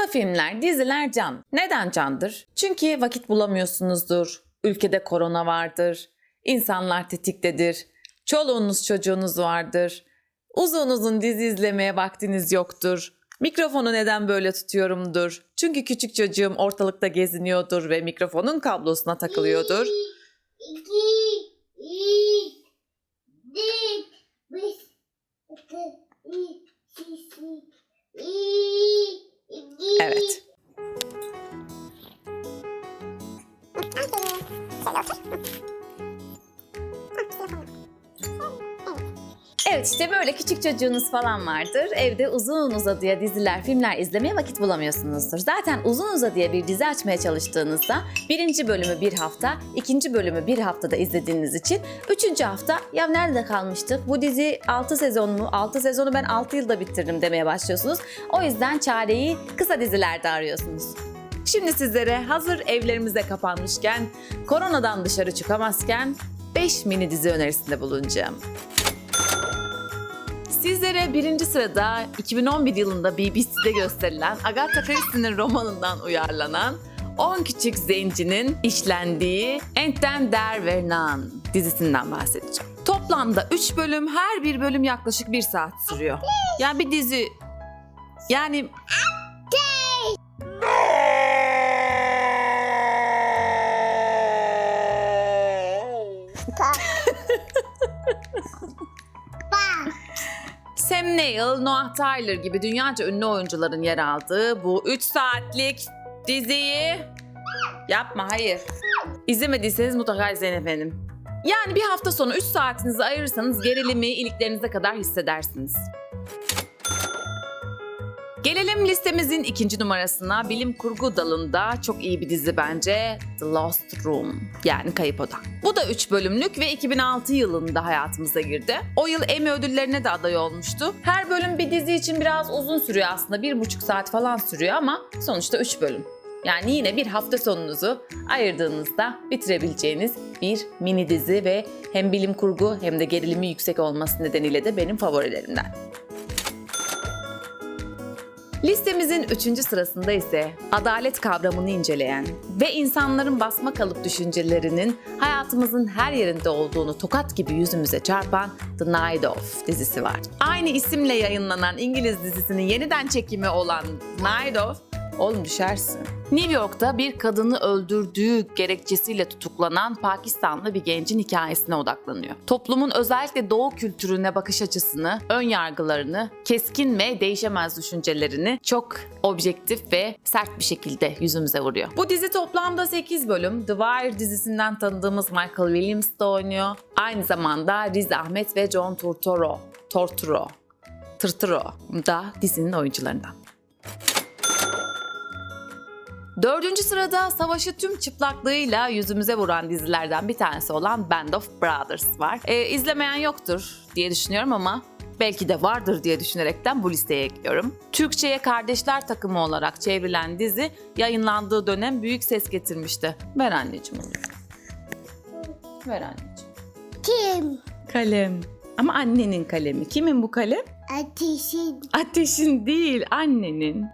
Kısa filmler, diziler can. Neden candır? Çünkü vakit bulamıyorsunuzdur. Ülkede korona vardır. İnsanlar tetiktedir. Çoluğunuz çocuğunuz vardır. Uzun uzun dizi izlemeye vaktiniz yoktur. Mikrofonu neden böyle tutuyorumdur? Çünkü küçük çocuğum ortalıkta geziniyordur ve mikrofonun kablosuna takılıyordur. Evet işte böyle küçük çocuğunuz falan vardır. Evde uzun uzadıya diziler, filmler izlemeye vakit bulamıyorsunuzdur. Zaten uzun uzadıya bir dizi açmaya çalıştığınızda birinci bölümü bir hafta, ikinci bölümü bir haftada izlediğiniz için üçüncü hafta ya nerede kalmıştık? Bu dizi 6 sezon mu? 6 sezonu ben 6 yılda bitirdim demeye başlıyorsunuz. O yüzden çareyi kısa dizilerde arıyorsunuz. Şimdi sizlere hazır evlerimize kapanmışken, koronadan dışarı çıkamazken 5 mini dizi önerisinde bulunacağım. Sizlere birinci sırada 2011 yılında BBC'de gösterilen Agatha Christie'nin romanından uyarlanan 10 Küçük Zenci'nin işlendiği Enten Der Vernan dizisinden bahsedeceğim. Toplamda 3 bölüm, her bir bölüm yaklaşık 1 saat sürüyor. Yani bir dizi... Yani Sam Neill, Noah Tyler gibi dünyaca ünlü oyuncuların yer aldığı bu 3 saatlik diziyi yapma hayır. İzlemediyseniz mutlaka izleyin efendim. Yani bir hafta sonu 3 saatinizi ayırırsanız gerilimi iliklerinize kadar hissedersiniz. Gelelim listemizin ikinci numarasına. Bilim kurgu dalında çok iyi bir dizi bence. The Lost Room yani Kayıp Oda. Bu da 3 bölümlük ve 2006 yılında hayatımıza girdi. O yıl Emmy ödüllerine de aday olmuştu. Her bölüm bir dizi için biraz uzun sürüyor aslında. Bir buçuk saat falan sürüyor ama sonuçta 3 bölüm. Yani yine bir hafta sonunuzu ayırdığınızda bitirebileceğiniz bir mini dizi ve hem bilim kurgu hem de gerilimi yüksek olması nedeniyle de benim favorilerimden. Listemizin üçüncü sırasında ise adalet kavramını inceleyen ve insanların basma kalıp düşüncelerinin hayatımızın her yerinde olduğunu tokat gibi yüzümüze çarpan The Night Of dizisi var. Aynı isimle yayınlanan İngiliz dizisinin yeniden çekimi olan Night Of Oğlum düşersin. New York'ta bir kadını öldürdüğü gerekçesiyle tutuklanan Pakistanlı bir gencin hikayesine odaklanıyor. Toplumun özellikle doğu kültürüne bakış açısını, ön yargılarını, keskin ve değişemez düşüncelerini çok objektif ve sert bir şekilde yüzümüze vuruyor. Bu dizi toplamda 8 bölüm. The Wire dizisinden tanıdığımız Michael Williams da oynuyor. Aynı zamanda Riz Ahmet ve John Turturro, Torturo, Tırturo da dizinin oyuncularından. Dördüncü sırada savaşı tüm çıplaklığıyla yüzümüze vuran dizilerden bir tanesi olan Band of Brothers var. Ee, izlemeyen yoktur diye düşünüyorum ama belki de vardır diye düşünerekten bu listeye ekliyorum. Türkçe'ye Kardeşler Takımı olarak çevrilen dizi yayınlandığı dönem büyük ses getirmişti. Ver anneciğim onu. Ver anneciğim. Kim? Kalem. Ama annenin kalemi. Kimin bu kalem? Ateşin. Ateşin değil, annenin.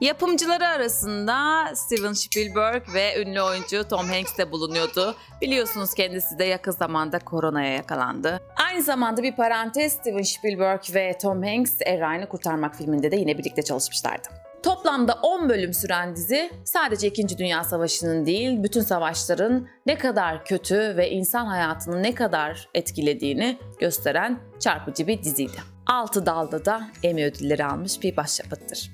Yapımcıları arasında Steven Spielberg ve ünlü oyuncu Tom Hanks de bulunuyordu. Biliyorsunuz kendisi de yakın zamanda koronaya yakalandı. Aynı zamanda bir parantez Steven Spielberg ve Tom Hanks Errani Kurtarmak filminde de yine birlikte çalışmışlardı. Toplamda 10 bölüm süren dizi sadece 2. Dünya Savaşı'nın değil, bütün savaşların ne kadar kötü ve insan hayatını ne kadar etkilediğini gösteren çarpıcı bir diziydi. 6 dalda da Emmy ödülleri almış bir başyapıttır.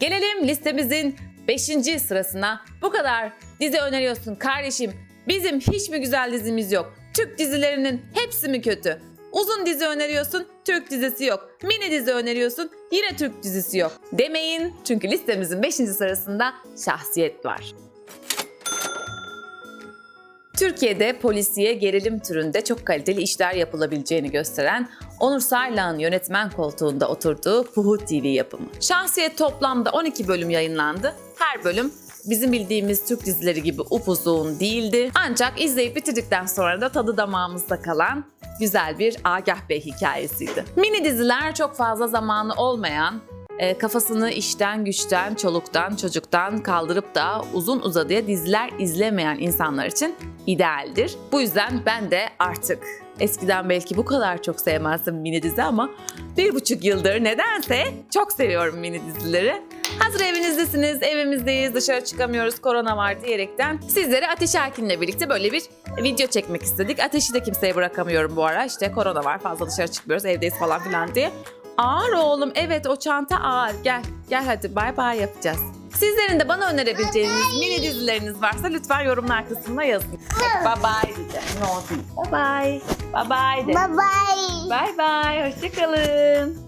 Gelelim listemizin 5. sırasına. Bu kadar dizi öneriyorsun kardeşim. Bizim hiç mi güzel dizimiz yok? Türk dizilerinin hepsi mi kötü? Uzun dizi öneriyorsun, Türk dizisi yok. Mini dizi öneriyorsun, yine Türk dizisi yok. Demeyin çünkü listemizin 5. sırasında şahsiyet var. Türkiye'de polisiye gerilim türünde çok kaliteli işler yapılabileceğini gösteren Onur Sarlak'ın yönetmen koltuğunda oturduğu Fuhu TV yapımı. Şahsiyet toplamda 12 bölüm yayınlandı. Her bölüm bizim bildiğimiz Türk dizileri gibi upuzun değildi. Ancak izleyip bitirdikten sonra da tadı damağımızda kalan güzel bir Agah Bey hikayesiydi. Mini diziler çok fazla zamanı olmayan, e, kafasını işten güçten, çoluktan, çocuktan kaldırıp da uzun uzadıya diziler izlemeyen insanlar için idealdir. Bu yüzden ben de artık eskiden belki bu kadar çok sevmezdim mini dizi ama bir buçuk yıldır nedense çok seviyorum mini dizileri. Hazır evinizdesiniz, evimizdeyiz, dışarı çıkamıyoruz, korona var diyerekten sizlere Ateş Erkin'le birlikte böyle bir video çekmek istedik. Ateşi de kimseye bırakamıyorum bu ara. İşte korona var, fazla dışarı çıkmıyoruz, evdeyiz falan filan diye. Ağır oğlum, evet o çanta ağır. Gel, gel hadi bay bay yapacağız. Sizlerin de bana önerebileceğiniz mini dizileriniz varsa lütfen yorumlar kısmına yazın. Bye bye diyeceğim. No değil. Bye bye. Bye bye de. Bye bye. Bye bye. Hoşçakalın.